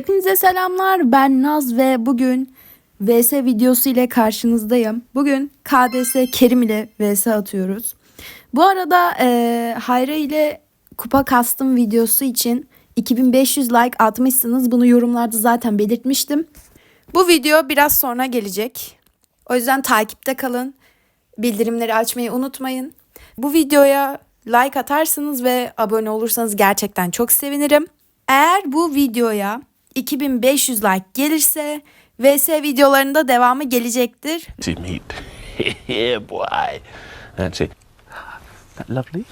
Hepinize selamlar. Ben Naz ve bugün VS videosu ile karşınızdayım. Bugün KDS Kerim ile VS atıyoruz. Bu arada e, Hayra ile kupa kastım videosu için 2500 like atmışsınız. Bunu yorumlarda zaten belirtmiştim. Bu video biraz sonra gelecek. O yüzden takipte kalın. Bildirimleri açmayı unutmayın. Bu videoya like atarsınız ve abone olursanız gerçekten çok sevinirim. Eğer bu videoya 2500 like gelirse VS videolarında devamı gelecektir. yeah, boy. That's it. That lovely.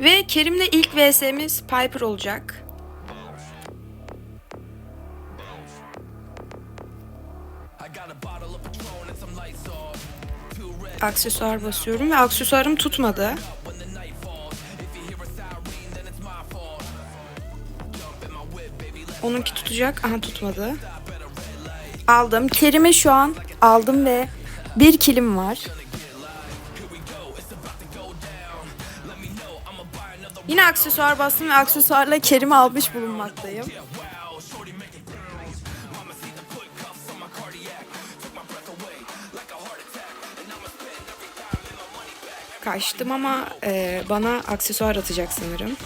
Ve Kerim'le ilk VS'miz Piper olacak. Aksesuar basıyorum ve aksesuarım tutmadı. Onunki tutacak. Aha tutmadı. Aldım. Kerim'i şu an aldım ve bir kilim var. Yine aksesuar bastım ve aksesuarla Kerim'i almış bulunmaktayım. Kaçtım ama e, bana aksesuar atacak sanırım.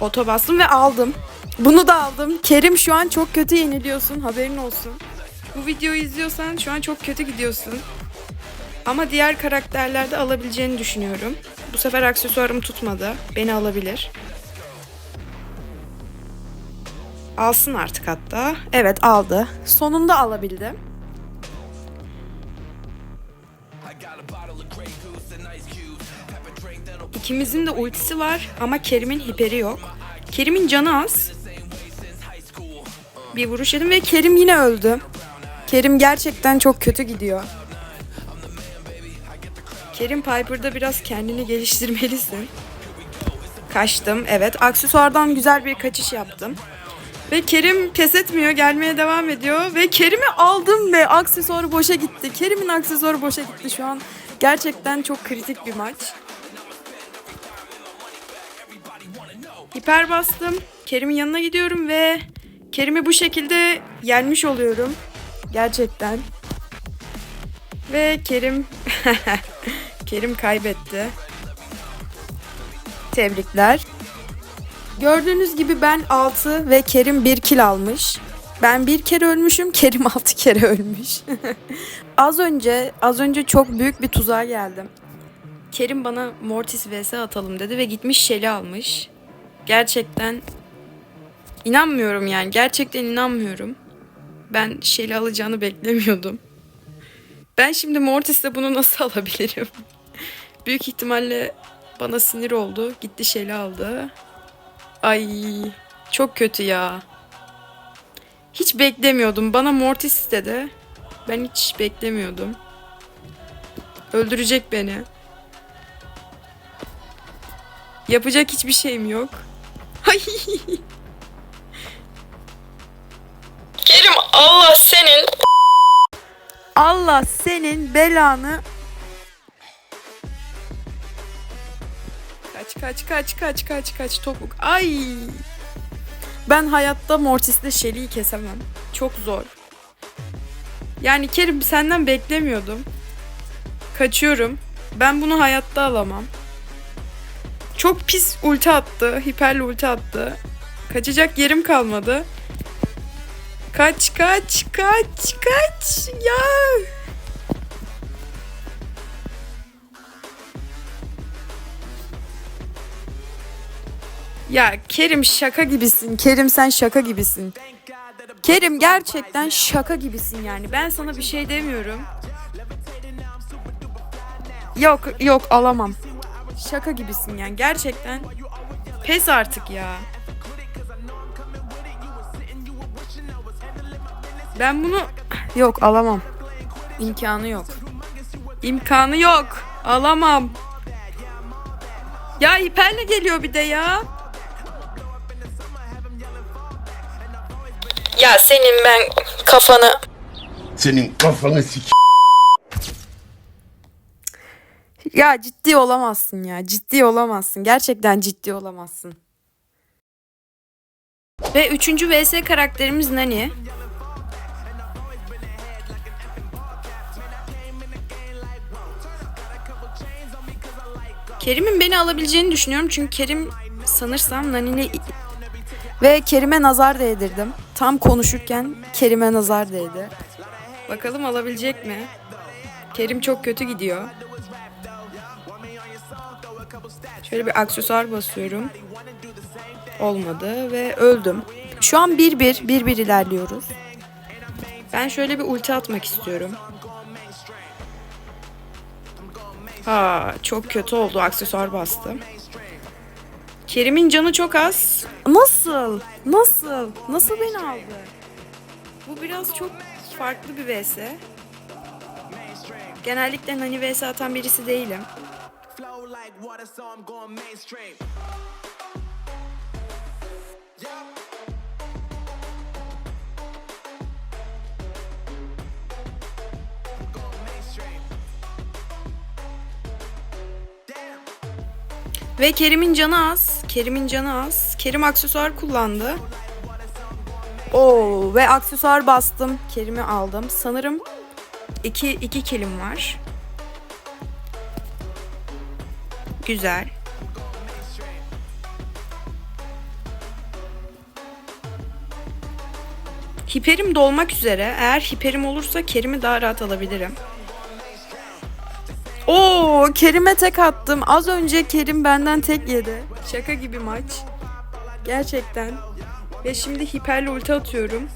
Oto bastım ve aldım. Bunu da aldım. Kerim şu an çok kötü yeniliyorsun. Haberin olsun. Bu videoyu izliyorsan şu an çok kötü gidiyorsun. Ama diğer karakterlerde alabileceğini düşünüyorum. Bu sefer aksesuarım tutmadı. Beni alabilir. Alsın artık hatta. Evet aldı. Sonunda alabildi. İkimizin de ultisi var ama Kerim'in hiperi yok. Kerim'in canı az. Bir vuruş yedim ve Kerim yine öldü. Kerim gerçekten çok kötü gidiyor. Kerim Piper'da biraz kendini geliştirmelisin. Kaçtım. Evet. Aksesuardan güzel bir kaçış yaptım. Ve Kerim pes etmiyor. Gelmeye devam ediyor. Ve Kerim'i aldım ve aksesuarı boşa gitti. Kerim'in aksesuarı boşa gitti şu an. Gerçekten çok kritik bir maç. Hiper bastım. Kerim'in yanına gidiyorum ve Kerim'i bu şekilde yenmiş oluyorum. Gerçekten. Ve Kerim Kerim kaybetti. Tebrikler. Gördüğünüz gibi ben 6 ve Kerim 1 kill almış. Ben bir kere ölmüşüm, Kerim 6 kere ölmüş. az önce, az önce çok büyük bir tuzağa geldim. Kerim bana Mortis vs atalım dedi ve gitmiş Shelly almış. Gerçekten inanmıyorum yani. Gerçekten inanmıyorum. Ben Shelly alacağını beklemiyordum. Ben şimdi Mortis'le bunu nasıl alabilirim? Büyük ihtimalle bana sinir oldu. Gitti Shelly aldı. Ay çok kötü ya. Hiç beklemiyordum. Bana Mortis istedi. Ben hiç beklemiyordum. Öldürecek beni. Yapacak hiçbir şeyim yok. Ay. Kerim Allah senin Allah senin belanı Kaç kaç kaç kaç kaç kaç topuk. Ay. Ben hayatta Mortis'le Shelly'yi kesemem. Çok zor. Yani Kerim senden beklemiyordum. Kaçıyorum. Ben bunu hayatta alamam. Çok pis ulti attı. Hiperli ulti attı. Kaçacak yerim kalmadı. Kaç kaç kaç kaç ya. Ya Kerim şaka gibisin. Kerim sen şaka gibisin. Kerim gerçekten şaka gibisin yani. Ben sana bir şey demiyorum. Yok yok alamam. Şaka gibisin yani gerçekten. Pes artık ya. Ben bunu yok alamam. İmkanı yok. İmkanı yok. Alamam. Ya hiperle geliyor bir de ya. Ya senin ben kafanı Senin kafanı sik. Ya ciddi olamazsın ya. Ciddi olamazsın. Gerçekten ciddi olamazsın. Ve üçüncü VS karakterimiz Nani. Kerim'in beni alabileceğini düşünüyorum çünkü Kerim sanırsam Nani'ne ve Kerim'e nazar değdirdim. Tam konuşurken Kerim'e nazar değdi. Bakalım alabilecek mi? Kerim çok kötü gidiyor. Şöyle bir aksesuar basıyorum. Olmadı ve öldüm. Şu an 1-1, 1-1 ilerliyoruz. Ben şöyle bir ulti atmak istiyorum. Ha, çok kötü oldu. Aksesuar bastım. Kerim'in canı çok az. Nasıl? Nasıl? Nasıl beni aldı? Bu biraz çok farklı bir vs. Genellikle hani vs atan birisi değilim. Flow like water, so I'm going mainstream. Ve Kerim'in canı az. Kerim'in canı az. Kerim aksesuar kullandı. Oo ve aksesuar bastım. Kerim'i aldım. Sanırım iki, iki kilim var. Güzel. Hiperim dolmak üzere. Eğer hiperim olursa Kerim'i daha rahat alabilirim. Oo, Kerim'e tek attım. Az önce Kerim benden tek yedi. Şaka gibi maç. Gerçekten. Ve şimdi hiperle ulti atıyorum.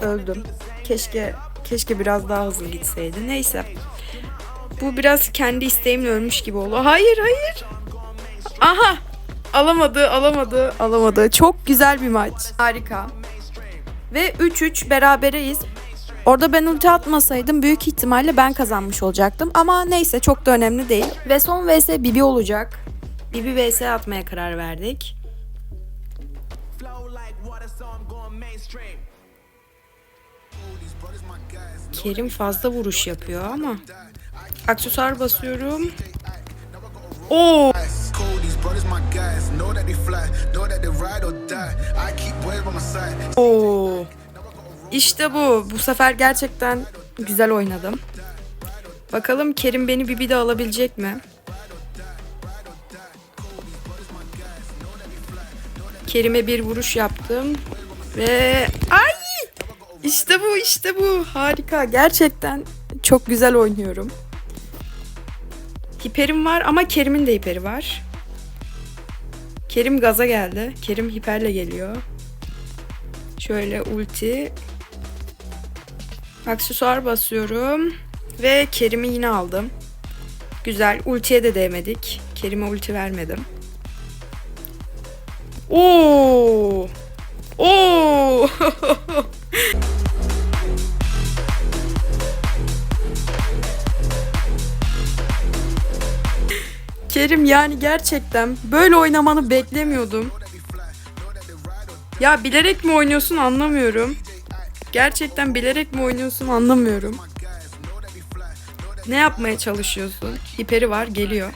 Öldüm. Keşke keşke biraz daha hızlı gitseydi. Neyse. Bu biraz kendi isteğimle ölmüş gibi oldu. Hayır, hayır. Aha! Alamadı, alamadı, alamadı. Çok güzel bir maç. Harika. Ve 3-3 berabereyiz. Orada ben ulti atmasaydım büyük ihtimalle ben kazanmış olacaktım. Ama neyse çok da önemli değil. Ve son vs Bibi olacak. Bibi vs atmaya karar verdik. Kerim fazla vuruş yapıyor ama. Aksesuar basıyorum. Oo! Oo. İşte bu. Bu sefer gerçekten güzel oynadım. Bakalım Kerim beni Bibi de alabilecek mi? Kerim'e bir vuruş yaptım. Ve ay! İşte bu, işte bu. Harika. Gerçekten çok güzel oynuyorum. Hiperim var ama Kerim'in de hiperi var. Kerim gaza geldi. Kerim hiperle geliyor. Şöyle ulti. Aksesuar basıyorum. Ve Kerim'i yine aldım. Güzel. Ultiye de değmedik. Kerim'e ulti vermedim. Oo! Oo! Kerim yani gerçekten böyle oynamanı beklemiyordum. Ya bilerek mi oynuyorsun anlamıyorum. Gerçekten bilerek mi oynuyorsun anlamıyorum. Ne yapmaya çalışıyorsun? Hiperi var geliyor.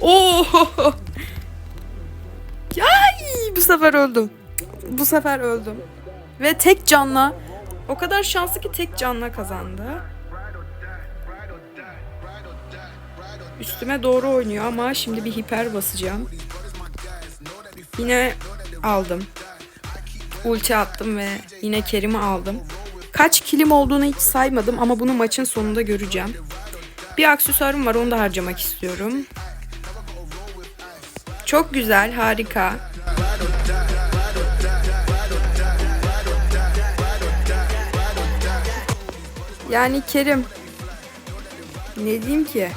Oo! Ay, bu sefer öldüm. Bu sefer öldüm. Ve tek canla o kadar şanslı ki tek canla kazandı. Üstüme doğru oynuyor ama şimdi bir hiper basacağım. Yine aldım. Ulti attım ve yine Kerim'i aldım. Kaç kilim olduğunu hiç saymadım ama bunu maçın sonunda göreceğim. Bir aksesuarım var onu da harcamak istiyorum. Çok güzel, harika. Yani Kerim. Ne diyeyim ki?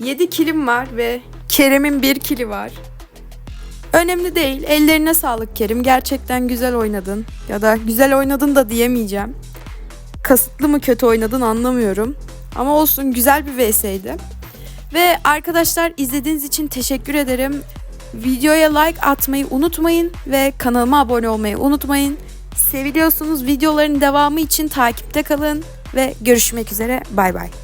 7 kilim var ve Kerem'in 1 kili var. Önemli değil. Ellerine sağlık Kerim. Gerçekten güzel oynadın. Ya da güzel oynadın da diyemeyeceğim. Kasıtlı mı kötü oynadın anlamıyorum. Ama olsun güzel bir VS'ydi. Ve arkadaşlar izlediğiniz için teşekkür ederim. Videoya like atmayı unutmayın ve kanalıma abone olmayı unutmayın. Seviliyorsunuz. Videoların devamı için takipte kalın ve görüşmek üzere. Bay bay.